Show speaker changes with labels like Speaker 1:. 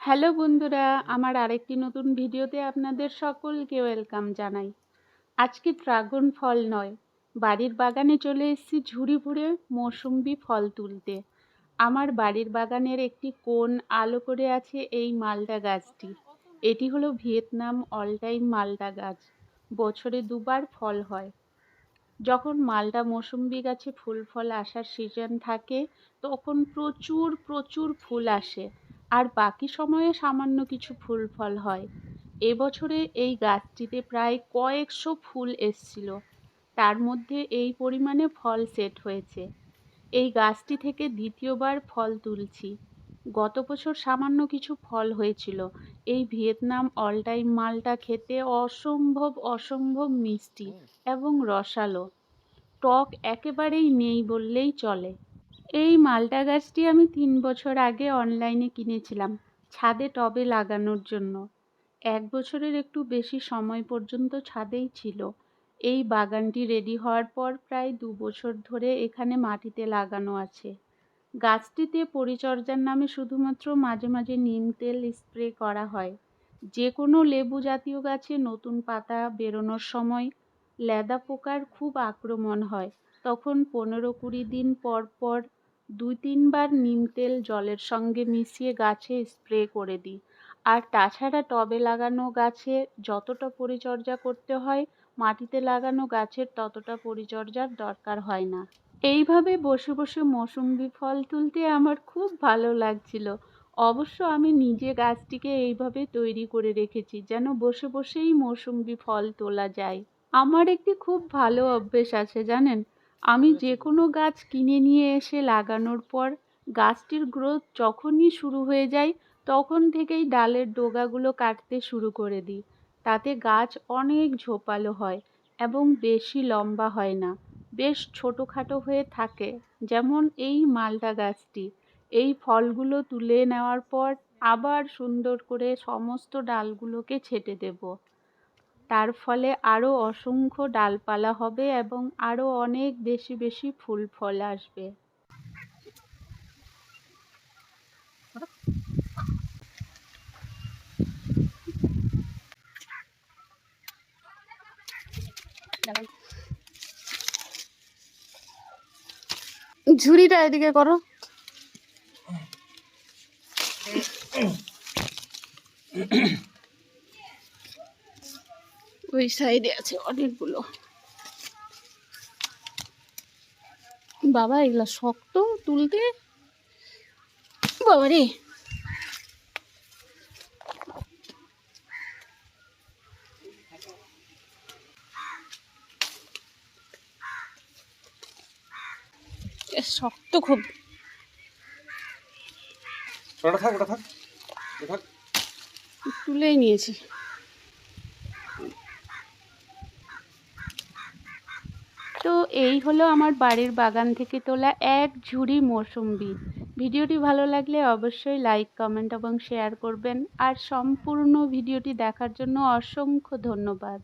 Speaker 1: Hello বন্ধুরা, আমার আরেকটি নতুন ভিডিওতে আপনাদের সকলকে ওয়েলকাম জানাই। আজকে ড্রাগন ফল নয়, বাড়ির বাগানে চলে এসেছি ঝুড়ি ভুড়ে মৌসুম্বি ফল তুলতে। আমার বাড়ির বাগানের একটি কোণ আলো করে আছে এই মালটা গাছটি। এটি হলো ভিয়েতনাম অল টাইম মালটা গাছ। বছরে দুবার ফল হয়। যখন মালটা মৌসুম্বি গাছে ফুল ফল আসার সিজন থাকে, তখন প্রচুর প্রচুর ফুল আসে। আর বাকি সময়ে সামান্য কিছু ফুল ফল হয় এবছরে এই গাছটিতে প্রায় কয়েকশো ফুল এসছিল। তার মধ্যে এই পরিমাণে ফল সেট হয়েছে। এই গাছটি থেকে দ্বিতীয়বার ফল তুলছি। গত বছর সামান্য কিছু ফল হয়েছিল। এই ভিয়েতনাম অল টাইম মালটা খেতে অসম্ভব অসম্ভব মিষ্টি এবং রসালো। টক একেবারেই নেই বললেই চলে। এই মালটা গাছটি আমি তিন বছর আগে অনলাইনে কিনেছিলাম, ছাদে টবে লাগানোর জন্য। এক বছরের একটু বেশি সময় পর্যন্ত ছাদেই ছিল। এই বাগানটি রেডি হওয়ার পর প্রায় দু বছর ধরে এখানে মাটিতে লাগানো আছে। গাছটিতে পরিচর্যার নামে শুধুমাত্র মাঝে মাঝে নিম তেল স্প্রে করা হয়। যে কোনো লেবু জাতীয় গাছে নতুন পাতা বেরোনোর সময় লেদা পোকার খুব আক্রমণ হয়। তখন পনেরো কুড়ি দিন পর পর দুই তিনবার নিম তেল জলের সঙ্গে মিশিয়ে গাছে স্প্রে করে দিই। আর তাছাড়া টবে লাগানো গাছে যতটা পরিচর্যা করতে হয়, মাটিতে লাগানো গাছের ততটা পরিচর্যার দরকার হয় না। এইভাবে বসে বসে মৌসুম্বি ফল তুলতে আমার খুব ভালো লাগছিল। অবশ্য আমি নিজে গাছটিকে এইভাবে তৈরি করে রেখেছি, যেন বসে বসেই মৌসুম্বি ফল তোলা যায়। আমার একটি খুব ভালো অভ্যেস আছে, জানেন? আমি যে কোনো গাছ কিনে নিয়ে এসে লাগানোর পর গাছটির গ্রোথ যখনই শুরু হয়ে যায়, তখন থেকেই ডালের ডোগাগুলো কাটতে শুরু করে দিই। তাতে গাছ অনেক ঝোপালো হয় এবং বেশি লম্বা হয় না। বেশ ছোটোখাটো হয়ে থাকে, যেমন এই মালটা গাছটি। এই ফলগুলো তুলে নেওয়ার পর আবার সুন্দর করে সমস্ত ডালগুলোকে ছেটে দেব। তার ফলে আরও অসংখ্য ডালপালা হবে এবং আরও অনেক বেশি বেশি ফুল ফল আসবে। ঝুড়িটা এদিকে করো। ওই সাইডে আছে অনেকগুলো। বাবা এগুলা শক্ত তুলতে? বাবা রে শক্ত খুব।
Speaker 2: থাক থাক।
Speaker 1: তুলেই নিয়েছি। তো এই হলো আমার বাড়ির বাগান থেকে তোলা এক ঝুড়ি মৌসুম্বি ভিডিওটি ভালো লাগলে অবশ্যই লাইক কমেন্ট এবং শেয়ার করবেন। আর সম্পূর্ণ ভিডিওটি দেখার জন্য অসংখ্য ধন্যবাদ।